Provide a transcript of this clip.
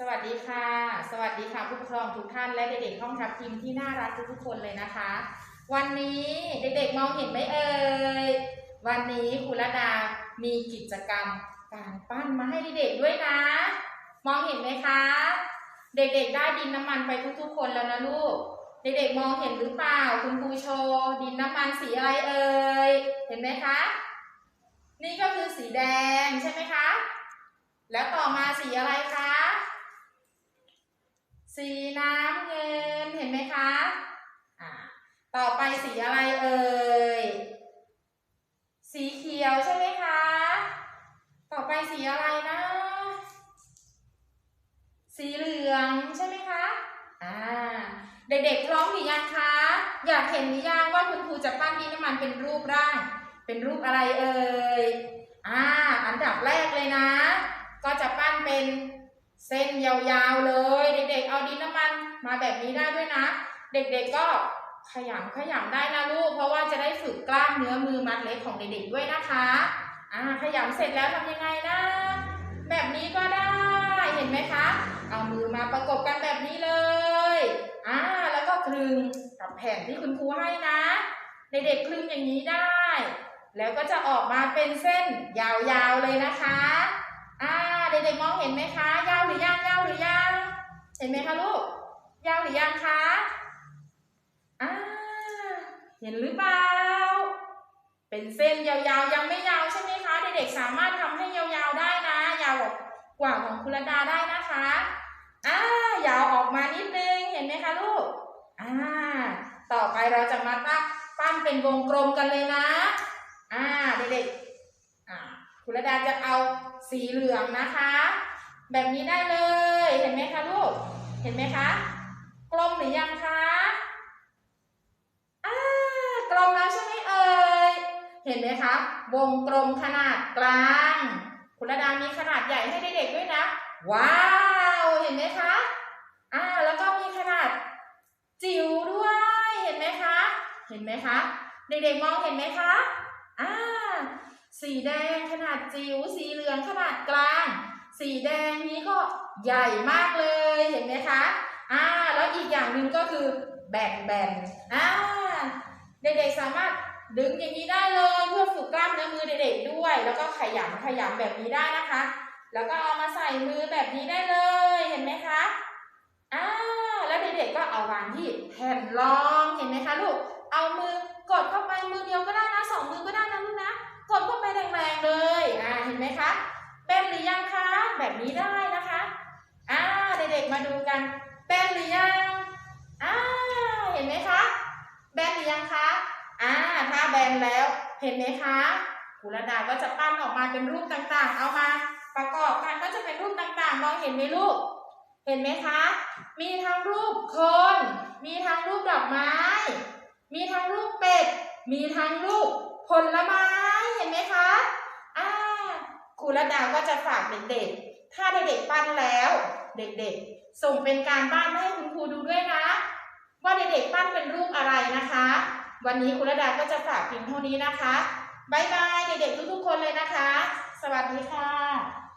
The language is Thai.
สวัสดีค่ะ สวัสดีค่ะผู้ปกครองทุกท่านและเด็กๆห้องทับทิมที่น่ารักทุกๆคนเลยนะคะ วันนี้เด็กๆมองเห็นไหมเอ่ยวันนี้ครูระดามีกิจกรรมการปั้นมาให้เด็กๆด้วยนะ มองเห็นไหมคะ เด็กๆได้ดินน้ำมันไปทุกๆ คนแล้วนะลูก เด็กๆมองเห็นหรือเปล่าคุณครูโชว์ดินน้ำมันสีอะไรเอ่ยเห็นไหมคะ นี่ก็คือสีแดงใช่ไหมคะ แล้วต่อมาสีอะไร สีน้ำเงินเห็นไหมคะอ่าต่อไปสีอะไรเอ่ย สีเขียวใช่ไหมคะ ต่อไปสีอะไรนะ สีเหลืองใช่ไหมคะอ่าเด็กๆพร้อมหรือยังคะ อยากเห็นหรือยังว่าคุณครูจะปั้นดินน้ำมันเป็นรูปร่าง เป็นรูปอะไรเอ่ยอ่าอันดับแรกเลยนะ ก็จะปั้นเป็น เส้นยาวๆเลย เด็กๆ เอาดินน้ำมันมาแบบนี้ได้ด้วยนะ เด็กๆก็ขยำขยำได้นะลูก เพราะว่าจะได้ฝึกกล้ามเนื้อมือมัดเล็กของเด็กๆด้วยนะคะอ่าขยำเสร็จแล้วทำยังไงนะ แบบนี้ก็ได้เห็นไหมคะ เอามือมาประกบกันแบบนี้เลยอ่าแล้วก็คลึงกับแผ่นที่คุณครูให้นะ เด็กๆคลึงอย่างนี้ได้ แล้วก็จะออกมาเป็นเส้นยาวๆเลยนะคะ ด็กๆมองเห็นไหมคะ ยาวหรือยังยาวหรือยังเห็นไหมคะลูก ยาวหรือยังคะอ่าเห็นหรือเปล่าเป็นเส้นยาวๆยังไม่ยาวใช่ไหมคะ เด็กๆสามารถทำให้ยาวๆได้นะ ยาวกว่าของคุณระดาได้นะคะอ่ายาวออกมานิดนึงเห็นไหมคะลูกอ่าต่อไปเราจะมาตั้งปั้นเป็นวงกลมกันเลยนะอ่าเด็กๆ คุณระดาจะเอาสีเหลืองนะคะ แบบนี้ได้เลย เห็นไหมคะลูก เห็นไหมคะ กลมหรือยังคะอ่ากลมแล้วใช่ไหมเอ่ย เห็นไหมคะ วงกลมขนาดกลาง คุณระดามีขนาดใหญ่ให้เด็กๆด้วยนะ ว้าว เห็นไหมคะอ่าแล้วก็มีขนาดจิ๋วด้วย เห็นไหมคะ เห็นไหมคะ เด็กๆมองเห็นไหมคะอ่า สีแดงขนาดจิ๋วสีเหลืองขนาดกลาง สีแดงนี้ก็ใหญ่มากเลยเห็นไหมคะอ่าแล้วอีกอย่างหนึ่งก็คือแบ่งแบ่งอ่าเด็กๆสามารถดึงอย่างนี้ได้เลยเพื่อฝึกกล้ามเนื้อมือเด็กๆด้วย แล้วก็ขยำขยำแบบนี้ได้นะคะ แล้วก็เอามาใส่มือแบบนี้ได้เลยเห็นไหมคะอ่าแล้วเด็กๆก็เอาวางที่แผ่นรองเห็นไหมคะลูกเอามือกดเข้าไปมือเดียวก็ได้นะสองมือก็ได้ นะลูกนะกดเข้าไปแรงๆเลย อ่าเห็นไหมคะเป็นหรือยังคะแบบนี้ได้นะคะ อ่าเด็กๆมาดูกันเป็นหรือยังอ่าเห็นไหมคะแบนหรือยังคะอ่าถ้าแบนแล้วเห็นไหมคะกุลดาก็จะปั้นออกมาเป็นรูปต่างๆ เอามาประกอบกันก็จะเป็นรูปต่างๆ มองเห็นไหมลูก เห็นไหมคะ มีทั้งรูปคน มีทั้งรูปดอกไม้ มีทั้งรูปเป็ด มีทั้งรูป ผลไม้เห็นไหมคะอ่าครูระดาก็จะฝากเด็กๆ ถ้าเด็กๆปั้นแล้ว เด็กๆ ส่งเป็นการบ้านมาให้คุณครูดูด้วยนะ ว่าเด็กๆปั้นเป็นรูปอะไรนะคะ วันนี้ครูระดาก็จะฝากเพียงเท่านี้นะคะบายบายเด็กๆทุกๆคนเลยนะคะ สวัสดีค่ะ